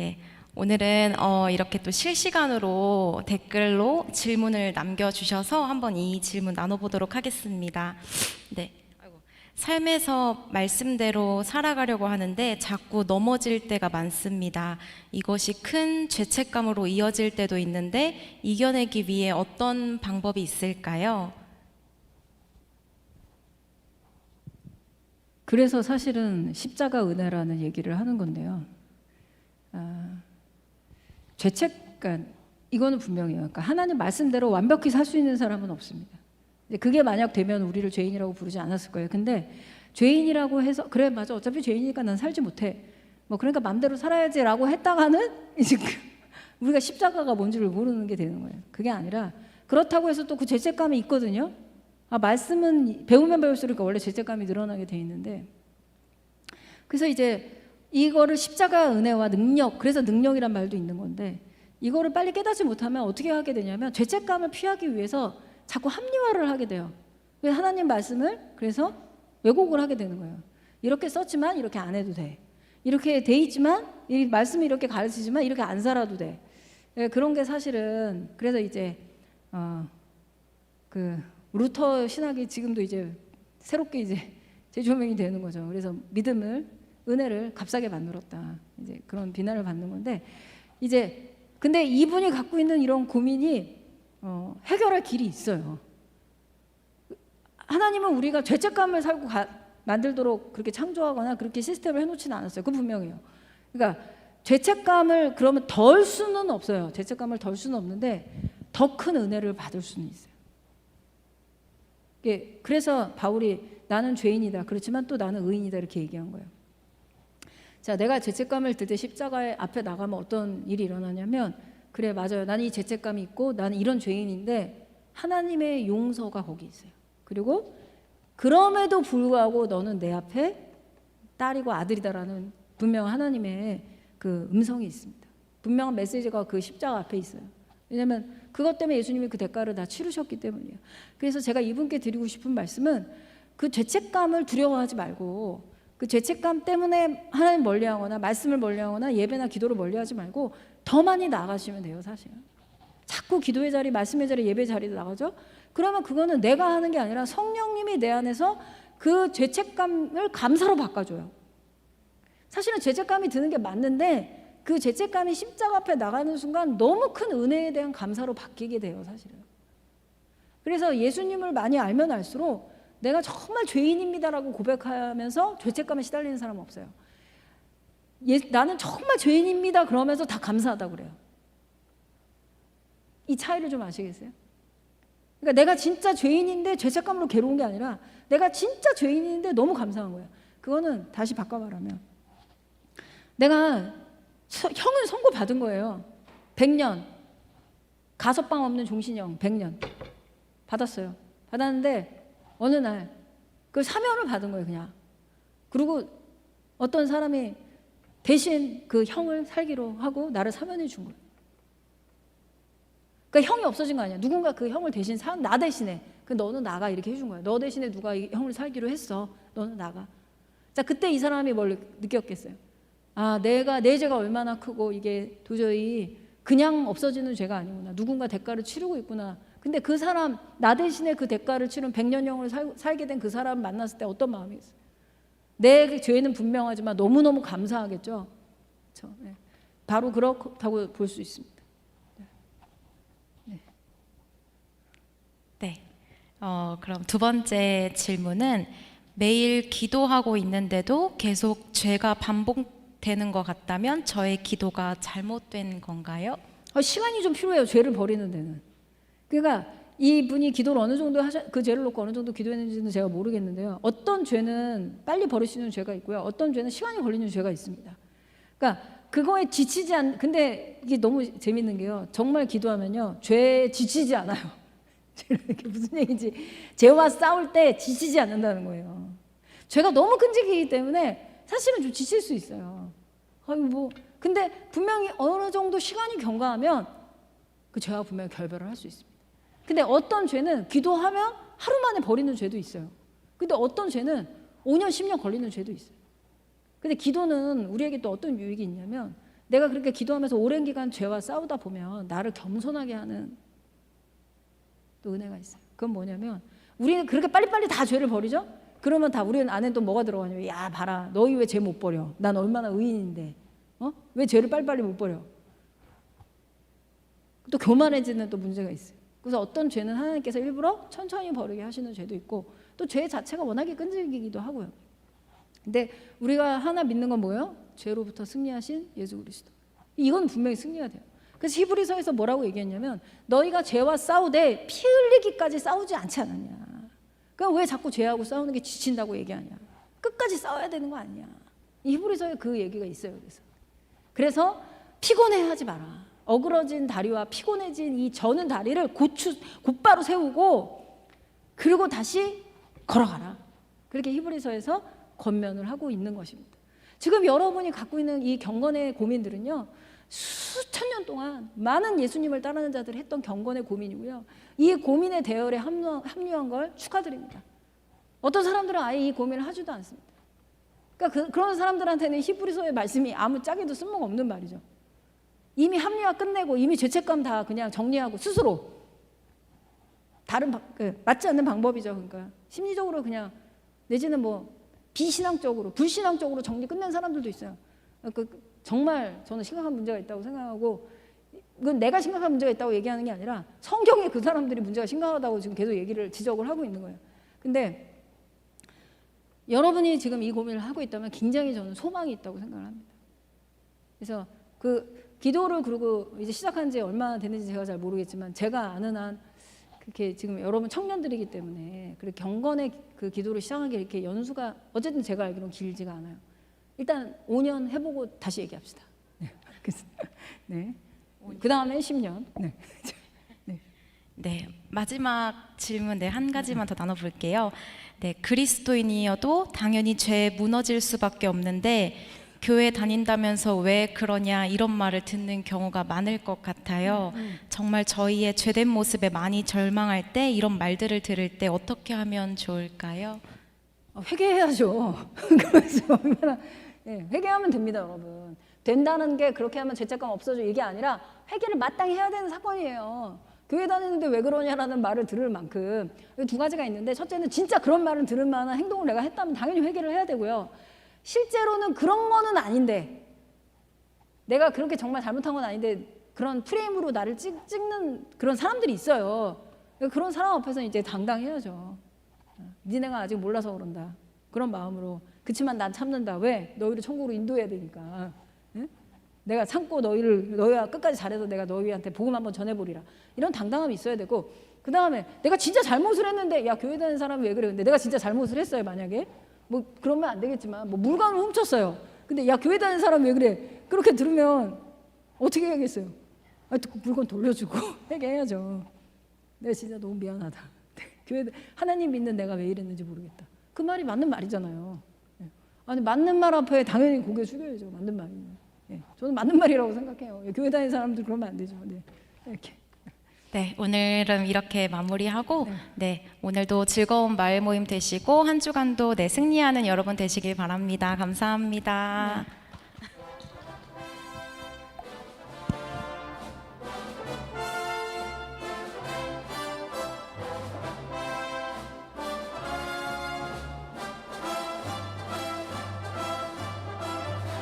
네. 오늘은 어, 이렇게 또 실시간으로 댓글로 질문을 남겨주셔서 한번 이 질문 나눠보도록 하겠습니다. 네. 삶에서 말씀대로 살아가려고 하는데 자꾸 넘어질 때가 많습니다. 이것이 큰 죄책감으로 이어질 때도 있는데 이겨내기 위해 어떤 방법이 있을까요? 그래서 사실은 십자가 은혜라는 얘기를 하는 건데요. 아, 죄책감 이거는 분명해요. 그러니까 하나님 말씀대로 완벽히 살 수 있는 사람은 없습니다. 그게 만약 되면 우리를 죄인이라고 부르지 않았을 거예요. 근데 죄인이라고 해서 그래 맞아 어차피 죄인이니까 난 살지 못해. 뭐 그러니까 마음대로 살아야지라고 했다가는 이제 그 우리가 십자가가 뭔지를 모르는 게 되는 거예요. 그게 아니라 그렇다고 해서 또 그 죄책감이 있거든요. 아, 말씀은 배우면 배울수록 원래 죄책감이 늘어나게 돼 있는데 그래서 이제 이거를 십자가 은혜와 능력 그래서 능력이란 말도 있는 건데 이거를 빨리 깨닫지 못하면 어떻게 하게 되냐면 죄책감을 피하기 위해서 자꾸 합리화를 하게 돼요. 그래서 하나님 말씀을 그래서 왜곡을 하게 되는 거예요. 이렇게 썼지만 이렇게 안 해도 돼. 이렇게 돼 있지만 이 말씀이 이렇게 가르치지만 이렇게 안 살아도 돼. 예, 그런 게 사실은 그래서 이제 어, 그 루터 신학이 지금도 이제 새롭게 이제 재조명이 되는 거죠. 그래서 믿음을 은혜를 값싸게 만들었다. 이제 그런 비난을 받는 건데 이제 근데 이분이 갖고 있는 이런 고민이 어, 해결할 길이 있어요. 하나님은 우리가 죄책감을 살고 가- 만들도록 그렇게 창조하거나 그렇게 시스템을 해놓지는 않았어요. 그 분명해요. 그러니까 죄책감을 그러면 덜 수는 없어요. 죄책감을 덜 수는 없는데 더 큰 은혜를 받을 수는 있어요. 그래서 바울이 나는 죄인이다. 그렇지만 또 나는 의인이다 이렇게 얘기한 거예요. 자, 내가 죄책감을 들 때 십자가에 앞에 나가면 어떤 일이 일어나냐면 그래 맞아요. 나는 이 죄책감이 있고 나는 이런 죄인인데 하나님의 용서가 거기 있어요. 그리고 그럼에도 불구하고 너는 내 앞에 딸이고 아들이다라는 분명한 하나님의 그 음성이 있습니다. 분명한 메시지가 그 십자가 앞에 있어요. 왜냐하면 그것 때문에 예수님이 그 대가를 다 치르셨기 때문이에요. 그래서 제가 이분께 드리고 싶은 말씀은 그 죄책감을 두려워하지 말고 그 죄책감 때문에 하나님 멀리하거나 말씀을 멀리하거나 예배나 기도를 멀리하지 말고 더 많이 나가시면 돼요, 사실. 자꾸 기도의 자리, 말씀의 자리, 예배 자리도 나가죠. 그러면 그거는 내가 하는 게 아니라 성령님이 내 안에서 그 죄책감을 감사로 바꿔줘요. 사실은 죄책감이 드는 게 맞는데 그 죄책감이 십자가 앞에 나가는 순간 너무 큰 은혜에 대한 감사로 바뀌게 돼요, 사실은. 그래서 예수님을 많이 알면 알수록 내가 정말 죄인입니다라고 고백하면서 죄책감에 시달리는 사람 은 없어요. 예, 나는 정말 죄인입니다 그러면서 다 감사하다고 그래요. 이 차이를 좀 아시겠어요? 그러니까 내가 진짜 죄인인데 죄책감으로 괴로운 게 아니라 내가 진짜 죄인인데 너무 감사한 거예요. 그거는 다시 바꿔 말하면 내가 서- 형을 선고 받은 거예요. 100년 가석방 없는 종신형 100년 받았어요. 받았는데 어느 날 그 사면을 받은 거예요, 그냥. 그리고 어떤 사람이 대신 그 형을 살기로 하고 나를 사면해 준 거예요. 그러니까 형이 없어진 거 아니야. 누군가 그 형을 대신 사, 나 대신에. 그 너는 나가 이렇게 해준 거야. 너 대신에 누가 이 형을 살기로 했어. 너는 나가. 자 그때 이 사람이 뭘 느꼈겠어요. 아 내가 내 죄가 얼마나 크고 이게 도저히 그냥 없어지는 죄가 아니구나. 누군가 대가를 치르고 있구나. 근데 그 사람 나 대신에 그 대가를 치른 백년형을 살, 살게 된 그 사람 만났을 때 어떤 마음이겠어요? 내 죄는 분명하지만 너무너무 감사하겠죠. 그렇죠? 네. 바로 그렇다고 볼 수 있습니다. 네. 어, 그럼 두 번째 질문은 매일 기도하고 있는데도 계속 죄가 반복되는 것 같다면 저의 기도가 잘못된 건가요? 아, 시간이 좀 필요해요. 죄를 버리는 데는. 그러니까 이분이 기도를 어느 정도 하셔 그 죄를 놓고 어느 정도 기도했는지는 제가 모르겠는데요. 어떤 죄는 빨리 버릴 수 있는 죄가 있고요. 어떤 죄는 시간이 걸리는 죄가 있습니다. 그러니까 그거에 지치지 않 근데 이게 너무 재밌는 게요. 정말 기도하면요. 죄에 지치지 않아요. 이게 무슨 얘기인지 죄와 싸울 때 지치지 않는다는 거예요. 죄가 너무 끈질기기 때문에 사실은 좀 지칠 수 있어요. 아유 뭐 근데 분명히 어느 정도 시간이 경과하면 그 죄와 분명히 결별을 할 수 있습니다. 근데 어떤 죄는 기도하면 하루 만에 버리는 죄도 있어요. 근데 어떤 죄는 5년, 10년 걸리는 죄도 있어요. 근데 기도는 우리에게 또 어떤 유익이 있냐면 내가 그렇게 기도하면서 오랜 기간 죄와 싸우다 보면 나를 겸손하게 하는 또 은혜가 있어요. 그건 뭐냐면 우리는 그렇게 빨리빨리 다 죄를 버리죠? 그러면 다 우리는 안에 또 뭐가 들어가냐면 야 봐라 너희 왜 죄 못 버려? 난 얼마나 의인인데 어? 왜 죄를 빨리빨리 못 버려? 또 교만해지는 또 문제가 있어요. 그래서 어떤 죄는 하나님께서 일부러 천천히 버리게 하시는 죄도 있고 또 죄 자체가 워낙에 끈질기기도 하고요. 근데 우리가 하나 믿는 건 뭐예요? 죄로부터 승리하신 예수 그리스도. 이건 분명히 승리가 돼요. 그래서 히브리서에서 뭐라고 얘기했냐면 너희가 죄와 싸우되 피 흘리기까지 싸우지 않지 않았냐. 그러니까 왜 자꾸 죄하고 싸우는 게 지친다고 얘기하냐. 끝까지 싸워야 되는 거 아니냐. 이 히브리서에 그 얘기가 있어요. 그래서 그래서 피곤해하지 마라. 어그러진 다리와 피곤해진 이 저는 다리를 고추 곧바로 세우고 그리고 다시 걸어가라. 그렇게 히브리서에서 권면을 하고 있는 것입니다. 지금 여러분이 갖고 있는 이 경건의 고민들은요. 수천 년 동안 많은 예수님을 따르는 자들이 했던 경건의 고민이고요. 이 고민의 대열에 합류, 합류한 걸 축하드립니다. 어떤 사람들은 아예 이 고민을 하지도 않습니다. 그러니까 그, 그런 사람들한테는 히브리서의 말씀이 아무 짝에도 쓸모가 없는 말이죠. 이미 합리화 끝내고 이미 죄책감 다 그냥 정리하고 스스로 다른 방- 그, 맞지 않는 방법이죠. 그러니까 심리적으로 그냥 내지는 뭐 비신앙적으로 불신앙적으로 정리 끝낸 사람들도 있어요. 그, 정말 저는 심각한 문제가 있다고 생각하고 이건 내가 심각한 문제가 있다고 얘기하는 게 아니라 성경에 그 사람들이 문제가 심각하다고 지금 계속 얘기를 지적을 하고 있는 거예요. 근데 여러분이 지금 이 고민을 하고 있다면 굉장히 저는 소망이 있다고 생각을 합니다. 그래서 그 기도를 그리고 이제 시작한 지 얼마나 됐는지 제가 잘 모르겠지만 제가 아는 한 그렇게 지금 여러분 청년들이기 때문에 그렇게 경건의 그 기도를 시작한 게 이렇게 연수가 어쨌든 제가 알기로는 길지가 않아요. 일단 5년 해보고 다시 얘기합시다. 네. 네. 그 다음에 10년. 네. 네, 마지막 질문 네, 한 가지만 더 나눠볼게요. 네, 그리스도인이어도 당연히 죄에 무너질 수밖에 없는데 교회 다닌다면서 왜 그러냐 이런 말을 듣는 경우가 많을 것 같아요. 정말 저희의 죄된 모습에 많이 절망할 때 이런 말들을 들을 때 어떻게 하면 좋을까요? 어, 회개해야죠. 그래서 얼마나 예, 회개하면 됩니다, 여러분. 된다는 게 그렇게 하면 죄책감 없어져 이게 아니라 회개를 마땅히 해야 되는 사건이에요. 교회 다니는데 왜 그러냐라는 말을 들을 만큼 두 가지가 있는데 첫째는 진짜 그런 말을 들을 만한 행동을 내가 했다면 당연히 회개를 해야 되고요. 실제로는 그런 거는 아닌데 내가 그렇게 정말 잘못한 건 아닌데 그런 프레임으로 나를 찍, 찍는 그런 사람들이 있어요. 그런 사람 앞에서 이제 당당해야죠. 니네가 아직 몰라서 그런다. 그런 마음으로. 그치만 난 참는다. 왜? 너희를 천국으로 인도해야 되니까. 응? 내가 참고 너희를 너희가 끝까지 잘해서 내가 너희한테 복음 한번 전해보리라. 이런 당당함이 있어야 되고 그 다음에 내가 진짜 잘못을 했는데 야 교회 다니는 사람이 왜 그래? 근데 내가 진짜 잘못을 했어요 만약에 뭐 그러면 안 되겠지만 뭐 물건을 훔쳤어요. 근데 야 교회 다니는 사람이 왜 그래? 그렇게 들으면 어떻게 해야겠어요? 아, 또 물건 돌려주고 회개해야죠. 내가 진짜 너무 미안하다. 교회 하나님 믿는 내가 왜 이랬는지 모르겠다. 그 말이 맞는 말이잖아요. 예. 아니 맞는 말 앞에 당연히 고개 숙여야죠. 맞는 말이면. 예. 저는 맞는 말이라고 생각해요. 예, 교회 다니는 사람들 그러면 안 되죠. 네. 이렇게. 네, 오늘은 이렇게 마무리하고 네, 오늘도 즐거운 마을 모임 되시고 한 주간도 네, 승리하는 여러분 되시길 바랍니다. 감사합니다.